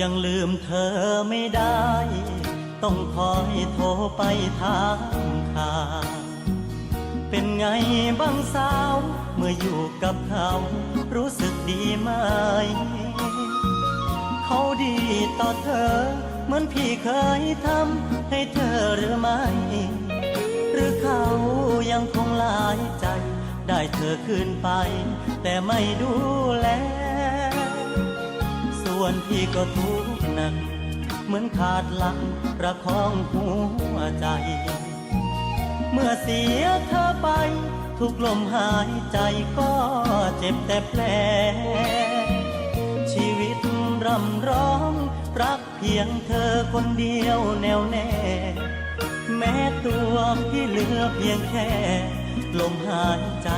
ยังลืมเธอไม่ได้ ต้องคอยโทรไปถามข่าเป็นไงบ้างสาว เมื่ออยู่กับเขารู้สึกดีไหม เขาดีต่อเธอ เหมือนพี่เคยทำให้เธอหรือไม่ หรือเขายังคงหลายใจ ได้เธอคืนไป แต่ไม่ดู วนพี่ก็ทุกข์หนัก เหมือนขาดหลักประคองหัวใจ เมื่อเสียเธอไป ทุกลมหายใจก็เจ็บแต่แผลชีวิตรำร้อง รักเพียงเธอคนเดียวแน่วแน่ แม้ตัวพี่เหลือเพียงแค่ ลมหายใจ